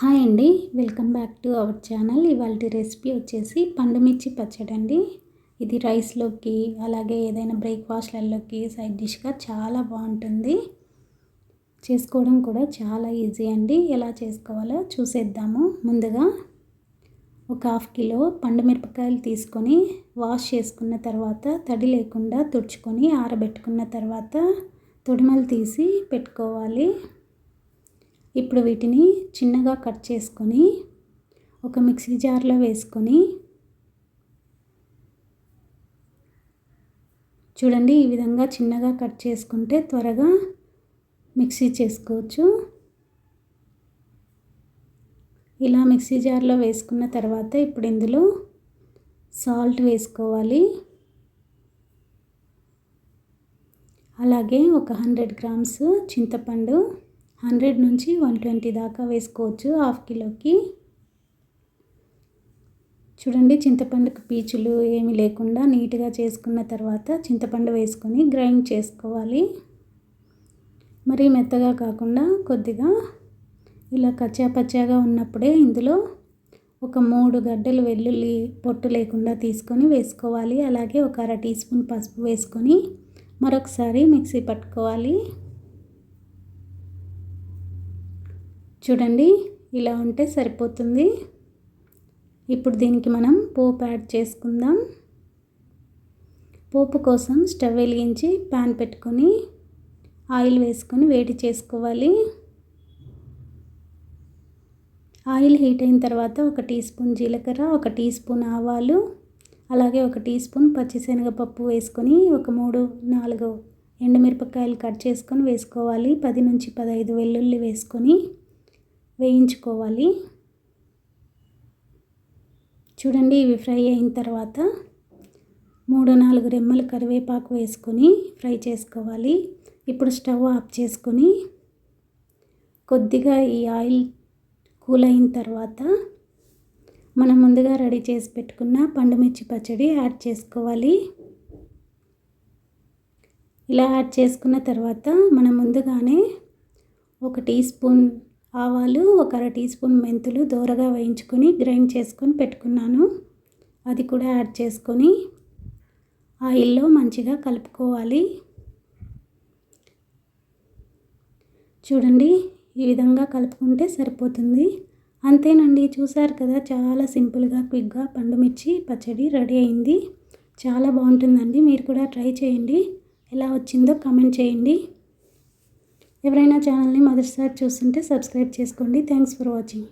Hi అండి welcome back to our channel. ఇవాళ recipe వచ్చేసి పండుమిర్చి పచ్చడి అండి. ఇది రైస్లోకి అలాగే ఏదైనా బ్రేక్ఫాస్ట్లలోకి సైడ్ డిష్గా చాలా బాగుంటుంది. చేసుకోవడం కూడా చాలా ఈజీ అండి. ఎలా చేసుకోవాలో చూసేద్దాము. ముందుగా ఒక హాఫ్ కిలో పండుమిరపకాయలు తీసుకొని వాష్ చేసుకున్న తర్వాత తడి లేకుండా తుడుచుకొని ఆరబెట్టుకున్న తర్వాత తొడిమలు తీసి పెట్టుకోవాలి. ఇప్పుడు వీటిని చిన్నగా కట్ చేసుకొని ఒక మిక్సీ జార్లో వేసుకొని చూడండి ఈ విధంగా చిన్నగా కట్ చేసుకుంటే త్వరగా మిక్సీ చేసుకోవచ్చు. ఇలా మిక్సీ జార్లో వేసుకున్న తర్వాత ఇప్పుడు ఇందులో సాల్ట్ వేసుకోవాలి. అలాగే ఒక హండ్రెడ్ గ్రామ్స్ చింతపండు హండ్రెడ్ నుంచి వన్ ట్వంటీ దాకా వేసుకోవచ్చు. హాఫ్ కిలోకి. చూడండి చింతపండుకు పీచులు ఏమి లేకుండా నీట్గా చేసుకున్న తర్వాత చింతపండు వేసుకొని గ్రైండ్ చేసుకోవాలి. మరీ మెత్తగా కాకుండా కొద్దిగా ఇలా కచ్చా పచ్చాగా ఉన్నప్పుడే ఇందులో ఒక మూడు గడ్డలు వెల్లుల్లి పొట్టు లేకుండా తీసుకొని వేసుకోవాలి. అలాగే ఒక అర టీ స్పూన్ పసుపు వేసుకొని మరొకసారి మిక్సీ పట్టుకోవాలి. చూడండి ఇలా ఉంటే సరిపోతుంది. ఇప్పుడు దీనికి మనం పోపు యాడ్ చేసుకుందాం. పోపు కోసం స్టవ్ వెలిగించి ప్యాన్ పెట్టుకొని ఆయిల్ వేసుకొని వేడి చేసుకోవాలి. ఆయిల్ హీట్ అయిన తర్వాత ఒక టీ స్పూన్ జీలకర్ర ఒక టీ స్పూన్ ఆవాలు అలాగే ఒక టీ స్పూన్ పచ్చిశనగపప్పు వేసుకొని ఒక మూడు నాలుగు ఎండుమిరపకాయలు కట్ చేసుకొని వేసుకోవాలి. పది నుంచి పదహైదు వెల్లుల్లి వేసుకొని వేయించుకోవాలి. చూడండి ఇవి ఫ్రై అయిన తర్వాత మూడు నాలుగు రెమ్మలు కరివేపాకు వేసుకొని ఫ్రై చేసుకోవాలి. ఇప్పుడు స్టవ్ ఆఫ్ చేసుకొని కొద్దిగా ఈ ఆయిల్ కూల్ అయిన తర్వాత మనం ముందుగా రెడీ చేసి పెట్టుకున్న పండుమిర్చి పచ్చడి యాడ్ చేసుకోవాలి. ఇలా యాడ్ చేసుకున్న తర్వాత మనం ముందుగానే ఒక టీ స్పూన్ ఆవాలు ఒక అర టీ స్పూన్ మెంతులు దోరగా వేయించుకొని గ్రైండ్ చేసుకొని పెట్టుకున్నాను. అది కూడా యాడ్ చేసుకొని ఆయిల్లో మంచిగా కలుపుకోవాలి. చూడండి ఈ విధంగా కలుపుకుంటే సరిపోతుంది. అంతేనండి చూసారు కదా చాలా సింపుల్గా క్విక్గా పండుమిర్చి పచ్చడి రెడీ అయింది. చాలా బాగుంటుందండి మీరు కూడా ట్రై చేయండి. ఎలా వచ్చిందో కమెంట్ చేయండి. ఎవరైనా ఛానల్ని మొదటిసారి చూస్తుంటే సబ్స్క్రైబ్ చేసుకోండి. Thanks for watching